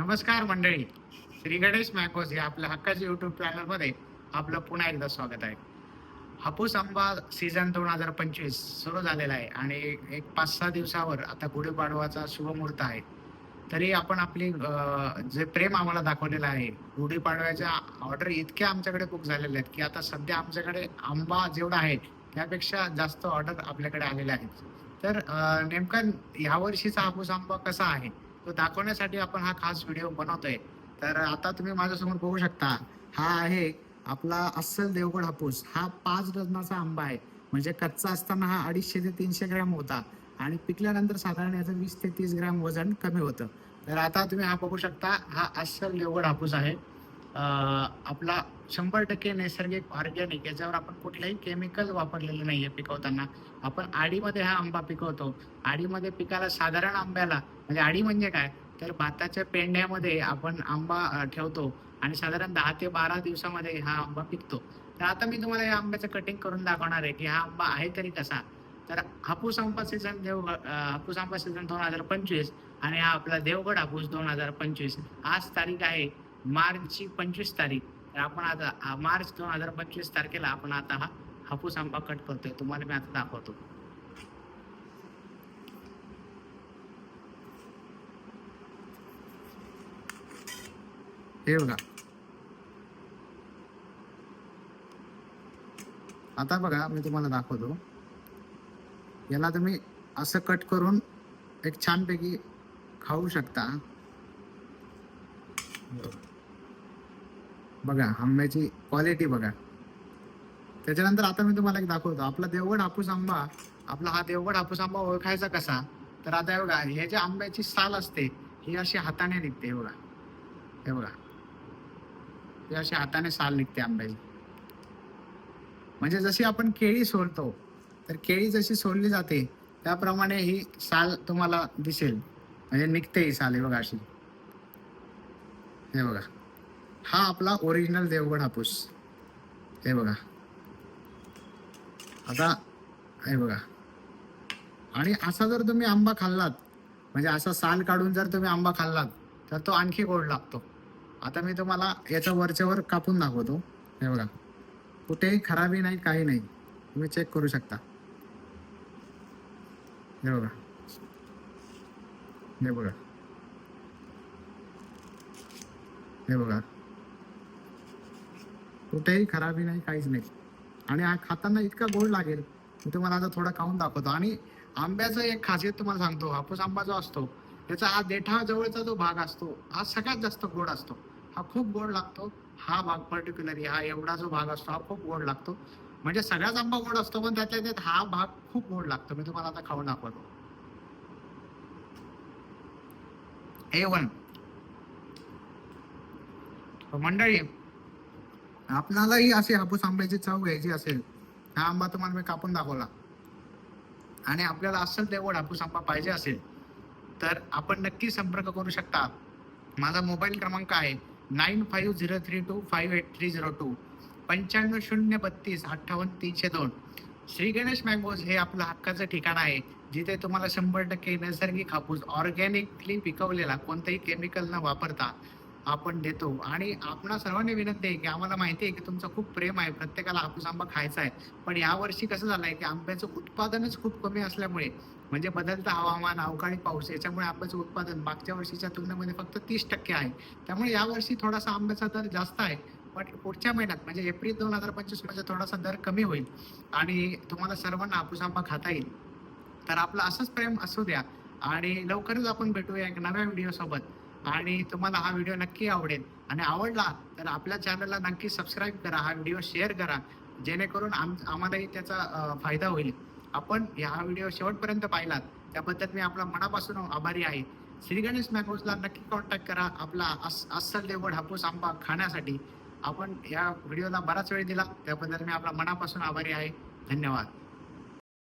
नमस्कार मंडळी. श्री गणेश मॅकोस या आपल्या हक्काच्या युट्यूब चॅनलमध्ये आपलं पुन्हा एकदा स्वागत आहे. हापूस आंबा सीझन दोन हजार पंचवीस सुरू झालेला आहे आणि एक पाच सहा दिवसावर आता गुढीपाडवाचा शुभमुहूर्त आहे. तरी आपण आपली जे प्रेम आम्हाला दाखवलेलं आहे गुढीपाडव्याच्या ऑर्डर इतक्या आमच्याकडे बुक झालेल्या आहेत की आता सध्या आमच्याकडे आंबा जेवढा आहे त्यापेक्षा जास्त ऑर्डर आपल्याकडे आलेल्या आहेत. तर नेमकं नेमका यावर्षीचा हापूस आंबा कसा आहे? तो दाखवण्यासाठी आपण हा खास व्हिडिओ बनवतोय. तर आता तुम्ही माझ्यासमोर बघू शकता हा आहे आपला अस्सल देवगड हापूस. हा पाच डझनाचा आंबा आहे. म्हणजे कच्चा असताना हा अडीचशे ते तीनशे ग्रॅम होता आणि पिकल्यानंतर साधारण याचं वीस ते तीस ग्रॅम वजन कमी होतं. तर आता तुम्ही हा बघू शकता हा अस्सल देवगड हापूस आहे. आपला शंभर टक्के नैसर्गिक ऑर्गॅनिक याच्यावर आपण कुठलंही केमिकल वापरलेलं नाहीये पिकवताना. आपण आडीमध्ये हा आंबा पिकवतो. आडीमध्ये पिकाला साधारण आंब्याला म्हणजे आडी म्हणजे काय? तर भाताच्या पेंढ्यामध्ये आपण आंबा ठेवतो आणि साधारण दहा ते बारा दिवसामध्ये हा आंबा पिकतो. तर आता मी तुम्हाला या आंब्याचं कटिंग करून दाखवणार आहे की हा आंबा आहे तरी कसा? तर हापूस आंबा सीझन देवगड हापूस आंबा सीझन दोन हजार पंचवीस आणि हा आपला देवगड हापूस दोन हजार पंचवीस. आज तारीख आहे मार्चची पंचवीस तारीख. तर आपण आता मार्च दोन हजार पंचवीस तारखेला आपण आता हा हापूस आंबा कट करतोय. तुम्हाला मी आता दाखवतो. हे आता बघा मी तुम्हाला दाखवतो. याला तुम्ही असं कट करून एक छानपैकी खाऊ शकता. बघा आंब्याची क्वालिटी बघा. त्याच्यानंतर आता मी तुम्हाला एक दाखवतो. आपला देवगड हापूस आंबा आपला हा देवगड हापूस आंबा ओळखायचा कसा? तर आता बघा हे जे आंब्याची साल असते ही अशी हाताने निघते बघा. हे बघा. ही अशी हाताने साल निघते आंब्याची. म्हणजे जशी आपण केळी सोलतो तर केळी जशी सोलली जाते त्याप्रमाणे ही साल तुम्हाला दिसेल. म्हणजे निघते ही साल हे बघा अशी. हे बघा. हा आपला ओरिजिनल देवगड हापूस. हे बघा. आता हे बघा. आणि असा जर तुम्ही आंबा खाल्लात म्हणजे असा साल काढून जर तुम्ही आंबा खाल्लात तर तो आणखी गोड लागतो. आता मी तुम्हाला याच्या वरच्या वर कापून दाखवतो. हे बघा. कुठेही खराबी नाही काही नाही. तुम्ही चेक करू शकता. हे बघा. हे बघा. हे बघा. कुठेही खराबी नाही काहीच नाही. आणि हा खाताना इतका गोड लागेल. मी तुम्हाला आता थोडा खाऊन दाखवतो. आणि आंब्याचं एक खासियत तुम्हाला सांगतो. हापूस आंबा जो असतो त्याचा हा देठा जवळचा जो भाग असतो हा सगळ्यात जास्त गोड असतो. हा खूप गोड लागतो. हा भाग पर्टिक्युलरली हा एवढा जो भाग असतो हा खूप गोड लागतो. म्हणजे सगळ्याच आंबा गोड असतो पण त्यातल्या त्यात हा भाग खूप गोड लागतो. मी तुम्हाला आता खाऊन दाखवतो. A one. मंडळी आपणालाही अशी हापूस आंब्याची चव घ्यायची असेल हा आंबा तुम्हाला मी कापून दाखवला. आणि आपल्याला असेल तेवढ हापूस आंबा पाहिजे असेल तर आपण नक्की संपर्क करू शकता. माझा मोबाईल क्रमांक आहे nine five zero three two five eight three zero two पंच्याण्णव शून्य बत्तीस अठ्ठावन्न तीनशे दोन श्री गणेश मँगोज हे आपलं हक्काचं ठिकाण आहे जिथे तुम्हाला शंभर टक्के नैसर्गिक हापूस ऑर्गॅनिकली पिकवलेला कोणतंही केमिकल न वापरता आपण देतो. आणि आपणा सर्वांनी विनंती आहे की आम्हाला माहिती आहे की तुमचं खूप प्रेम आहे. प्रत्येकाला हापूस आंबा खायचा आहे. पण यावर्षी कसं झालंय की आंब्याचं उत्पादनच खूप कमी असल्यामुळे म्हणजे बदलतं हवामान अवकाळी पाऊस याच्यामुळे आंब्याचं उत्पादन मागच्या वर्षीच्या तुलनेमध्ये फक्त तीस टक्के आहे. त्यामुळे यावर्षी थोडासा आंब्याचा दर जास्त आहे. पण पुढच्या महिन्यात म्हणजे एप्रिल दोन हजार पंचवीसमध्ये थोडासा दर कमी होईल. आणि तुम्हाला सर्वांना हापूस आंबा खाता येईल. तर आपलं असंच प्रेम असू द्या. आणि लवकरच आपण भेटूया एक नव्या व्हिडिओ सोबत आणि तुम्हाला हा व्हिडिओ नक्की आवडेल. आणि आवडला तर आपल्या चॅनलला नक्की सबस्क्राईब करा हा व्हिडिओ शेअर करा. जेणेकरून आम आम्हालाही त्याचा फायदा होईल. आपण हा व्हिडिओ शेवटपर्यंत पाहिलात त्याबद्दल मी आपला मनापासून आभारी आहे. श्री गणेश मॅकोजला नक्की कॉन्टॅक्ट करा आपला अस अस्सल देवड हापूस आंबा खाण्यासाठी. आपण या व्हिडिओला बराच वेळ दिला त्याबद्दल मी आपला मनापासून आभारी आहे. धन्यवाद.